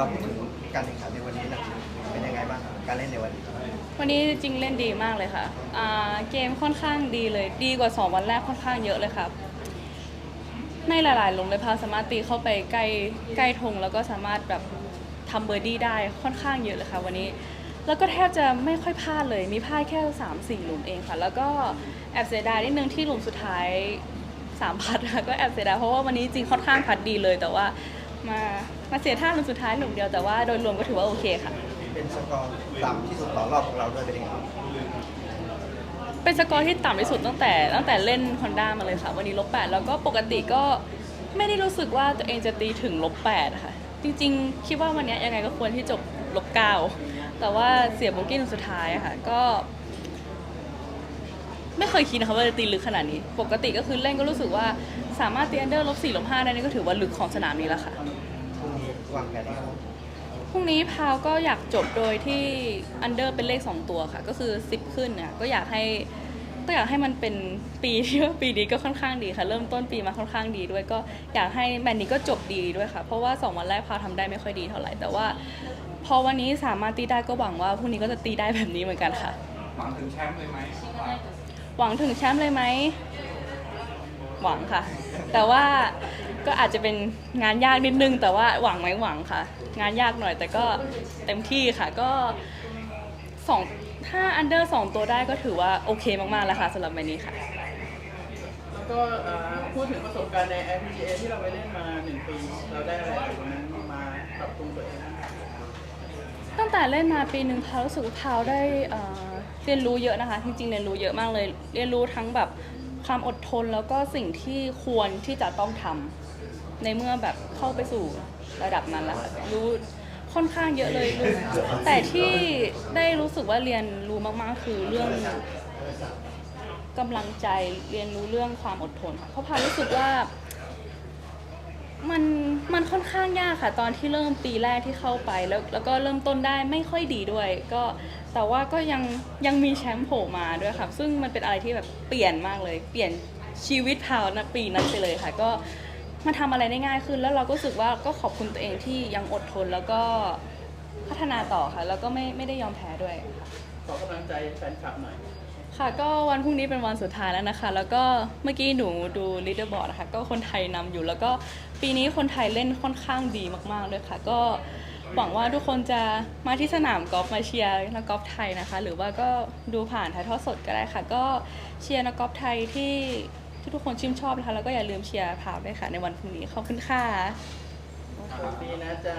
เราพูดถึงการแข่งขันในวันนี้นะเป็นยังไงบ้างครับการเล่นในวันนี้วันนี้จริงเล่นดีมากเลยค่ะอ่าเกมค่อนข้างดีเลย ดีกว่า 2 วันแรกค่อนข้างเยอะเลยครับ ในหลายๆลงเลยพาสามารถตีเข้าไปใกล้ใกล้ธงแล้วก็สามารถแบบทำเบอร์ดี้ได้ค่อนข้างเยอะเลยค่ะวันนี้ แล้วก็แทบจะไม่ค่อยพลาดเลย มีพลาดแค่3 4หลุมเองค่ะ แล้วก็แอบเสียดายนิดนึงที่หลุมสุดท้ายสามพัดค่ะก็แอบเสียดายเพราะว่าวันนี้จริงค่อนข้างพัดดีเลยแต่ว่า มามาเสียท่าหลุมสุดท้ายหลุมเดียวแต่ว่าโดยรวมก็ถือว่าโอเคค่ะ เป็นสกอร์ต่ำที่สุดต่อรอบของเราด้วยเป็นยังไงเป็นสกอร์ที่ต่ำที่สุดตั้งแต่ตั้งแต่เล่นฮอนด้ามาเลยค่ะ วันนี้ลบแปดแล้วก็ปกติก็ไม่ได้รู้สึกว่าตัวเองจะตีถึงลบแปดค่ะ จริงๆ คิดว่าวันนี้ยังไงก็ควรที่จบลบเก้าแต่ว่าเสียโบกี้ลูกสุดท้ายอะค่ะ ก็ ไม่เคยคิดนะคะว่าจะตีลึกขนาดนี้ ปกติก็คือเล่นก็รู้สึกว่าสามารถตีอันเดอร์ลบสี่ลบห้าได้นี่ก็ถือว่าลึกของสนามนี้แล้วค่ะพรุ่งนี้วางแผนยังไงครับพรุ่งนี้พาวก็อยากจบโดยที่อันเดอร์เป็นเลข 2 ตัวค่ะ ก็คือ 10 ขึ้นเนี่ยก็อยากให้ก็อยากให้มันเป็นปีที่ว่าปีนี้ก็ค่อนข้างดีค่ะ เริ่มต้นปีมาค่อนข้างดีด้วยก็อยากให้แมตช์นี้ก็จบดีด้วยค่ะ เพราะว่า 2 วันแรกพาวทำได้ไม่ค่อยดีเท่าไหร่แต่ว่า พอวันนี้สามารถตีได้ก็หวังว่าพรุ่งนี้ก็จะตีได้แบบนี้เหมือนกันค่ะหวังถึงแชมป์เลยไหม หวังถึงแชมป์เลยไหมหวังค่ะ แต่ว่าก็อาจจะเป็นงานยากนิดนึง แต่ว่าหวังไหมหวังค่ะ งานยากหน่อยแต่ก็เต็มที่ค่ะก็สองถ้าอันเดอร์สองตัวได้ก็ถือว่าโอเคมากๆแล้วค่ะสำหรับวันนี้ค่ะ แล้วก็เอ่อพูดถึงประสบการณ์ใน LPGA ที่เราไปเล่นมาหนึ่งปี เราได้อะไรจากตรงนั้นมาปรับปรุงตัวเองบ้าง แต่เล่นมาปีหนึ่งพาวรู้สึกว่าพาวได้เรียนรู้เยอะนะคะ จริงๆเรียนรู้เยอะมากเลย เรียนรู้ทั้งแบบความอดทนแล้วก็สิ่งที่ควรที่จะต้องทำในเมื่อแบบเข้าไปสู่ระดับนั้นแล้วรู้ค่อนข้างเยอะเลยรู้แต่ที่ได้รู้สึกว่าเรียนรู้มากๆคือเรื่องกำลังใจเรียนรู้เรื่องความอดทนค่ะเพราะพาวรู้สึกว่า มันมันค่อนข้างยากค่ะ ตอนที่เริ่มปีแรกที่เข้าไปแล้วแล้วก็เริ่มต้นได้ไม่ค่อยดีด้วย ก็แต่ว่าก็ยังยังมีแชมป์โผล่มาด้วยค่ะ ซึ่งมันเป็นอะไรที่แบบเปลี่ยนมากเลย เปลี่ยนชีวิตพาวนะปีนั้นไปเลยค่ะ ก็มันทำอะไรได้ง่ายขึ้น แล้วเราก็รู้สึกว่าก็ขอบคุณตัวเองที่ยังอดทนแล้วก็พัฒนาต่อค่ะ แล้วก็ไม่ไม่ได้ยอมแพ้ด้วยค่ะขอกำลังใจแฟนคลับหน่อย ค่ะก็วันพรุ่งนี้เป็นวันสุดท้ายแล้วนะคะ แล้วก็เมื่อกี้หนูดูลีดเดอร์บอร์ดนะคะ ก็คนไทยนำอยู่ แล้วก็ปีนี้คนไทยเล่นค่อนข้างดีมากๆด้วยค่ะ ก็หวังว่าทุกคนจะมาที่สนามกอล์ฟมาเชียร์นักกอล์ฟไทยนะคะ หรือว่าก็ดูผ่านถ่ายทอดสดก็ได้ค่ะ ก็เชียร์นักกอล์ฟไทยที่ที่ทุกคนชื่นชอบนะคะ แล้วก็อย่าลืมเชียร์พาวด้วยค่ะ ในวันพรุ่งนี้ขอบคุณค่ะโชคดีนะจ๊ะ